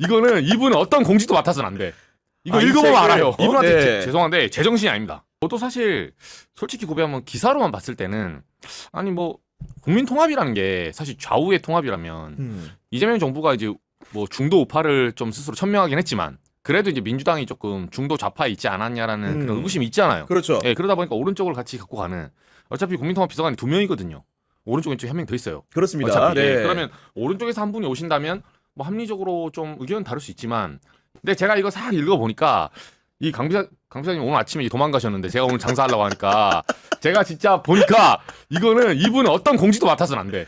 이거는 이분은 어떤 공직도 맡아서는 안 돼. 이거 아, 이 읽어보면 책을? 알아요. 어? 이분한테 네. 제- 죄송한데 제정신이 아닙니다. 저도 사실 솔직히 고백하면 기사로만 봤을 때는 아니 뭐 국민 통합이라는 게 사실 좌우의 통합이라면 음. 이재명 정부가 이제 뭐 중도 우파를 좀 스스로 천명하긴 했지만 그래도 이제 민주당이 조금 중도 좌파에 있지 않았냐라는 음. 그런 의구심이 있잖아요. 그렇죠. 예, 그러다 보니까 오른쪽을 같이 갖고 가는 어차피 국민통합 비서관이 두 명이거든요. 오른쪽 왼쪽에 한명 더 있어요. 그렇습니다. 어차피 예, 네. 그러면 오른쪽에서 한 분이 오신다면 뭐 합리적으로 좀 의견은 다를 수 있지만 근데 제가 이거 싹 읽어 보니까 이 강비사 강비사님 오늘 아침에 도망가셨는데 제가 오늘 장사하려고 하니까 제가 진짜 보니까 이거는 이분은 어떤 공직도 맡아서는 안 돼.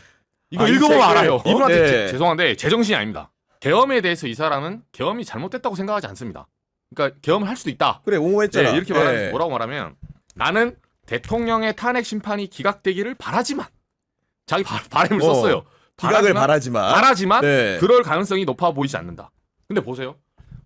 이거 아, 이 읽어보면 책을? 알아요. 어? 이분한테 네. 제- 죄송한데 제정신이 아닙니다. 계엄에 대해서 이 사람은 계엄이 잘못됐다고 생각하지 않습니다. 그러니까 계엄을 할 수도 있다. 그래 옹호했잖아. 네, 이렇게 말하면 네. 뭐라고 말하면 나는 대통령의 탄핵 심판이 기각되기를 바라지만 자기 바, 바람을 어, 썼어요. 기각을 바라지만, 바라지만. 네. 그럴 가능성이 높아 보이지 않는다. 근데 보세요.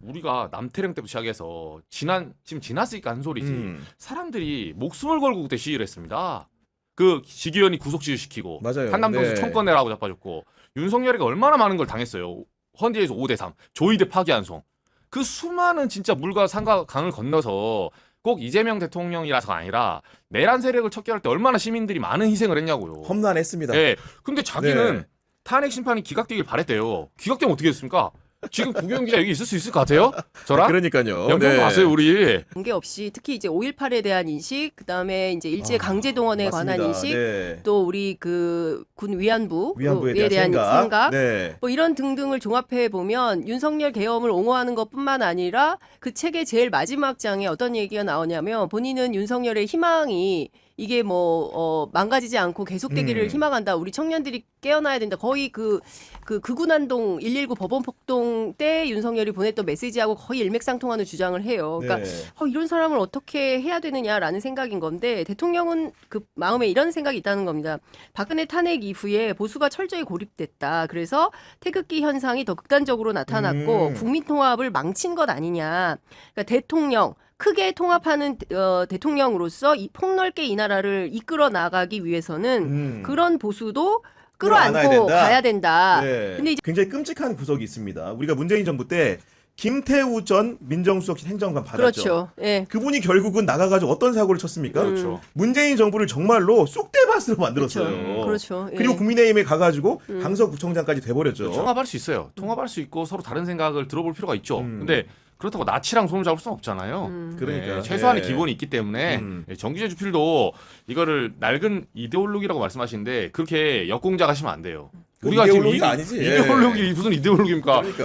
우리가 남태령 때부터 시작해서 지난 지금 지났으니까 한 소리지. 음, 사람들이 목숨을 걸고 그때 시위를 했습니다. 그 지기현이 구속시효 시키고 맞아요. 한남동에서 네. 청권 내라고 자빠졌고 윤석열이가 얼마나 많은 걸 당했어요. 헌디에서 5대 3, 조이대 파기환송. 그 수많은 진짜 물과 산과 강을 건너서 꼭 이재명 대통령이라서가 아니라 내란 세력을 척결할 때 얼마나 시민들이 많은 희생을 했냐고요. 험난했습니다. 예. 근데 자기는 네. 탄핵 심판이 기각되길 바랬대요. 기각되면 어떻게 됐습니까? 지금 구경 기자 여기 있을 수 있을 것 같아요? 저랑 그러니까요. 영평도 네. 왔어요 우리. 관계 없이 특히 이제 5.18에 대한 인식, 그다음에 이제 일제 아, 강제 동원에 관한 맞습니다. 인식, 네. 또 우리 그 군 위안부 위안부에 에 대한, 생각. 네. 뭐 이런 등등을 종합해 보면 윤석열 계엄을 옹호하는 것뿐만 아니라 그 책의 제일 마지막 장에 어떤 얘기가 나오냐면 본인은 윤석열의 희망이 이게 뭐 어, 망가지지 않고 계속되기를 음. 희망한다. 우리 청년들이 깨어나야 된다. 거의 그 그 극운한동 119 법원 폭동 때 윤석열이 보냈던 메시지하고 거의 일맥상통하는 주장을 해요. 그러니까 네. 어, 이런 사람을 어떻게 해야 되느냐라는 생각인 건데 대통령은 그 마음에 이런 생각이 있다는 겁니다. 박근혜 탄핵 이후에 보수가 철저히 고립됐다. 그래서 태극기 현상이 더 극단적으로 나타났고 음. 국민 통합을 망친 것 아니냐. 그러니까 대통령 크게 통합하는 어, 대통령으로서 이 폭넓게 이 나라를 이끌어 나가기 위해서는 음. 그런 보수도 끌어안아야 끌어안고 된다. 가야 된다. 네. 근데 이제 굉장히 끔찍한 구석이 있습니다. 우리가 문재인 정부 때 김태우 전 민정수석실 행정관 받았죠. 그렇죠. 예. 그분이 결국은 나가가지고 어떤 사고를 쳤습니까? 음. 그렇죠. 문재인 정부를 정말로 쑥대밭으로 만들었어요. 그렇죠. 그렇죠. 예. 그리고 국민의힘에 가가지고 음. 강서구청장까지 돼버렸죠. 통합할 수 있어요. 통합할 수 있고 서로 다른 생각을 들어볼 필요가 있죠. 음. 근데 그렇다고 나치랑 손을 잡을 수는 없잖아요. 음. 그러니까 네, 최소한의 네. 기본이 있기 때문에 음. 네, 정기재 주필도 이거를 낡은 이데올로기라고 말씀하시는데 그렇게 역공작하시면 안 돼요. 그 우리가 이데올로기가 지금 아니지. 이데올로기 무슨 이데올로기입니까? 그러니까.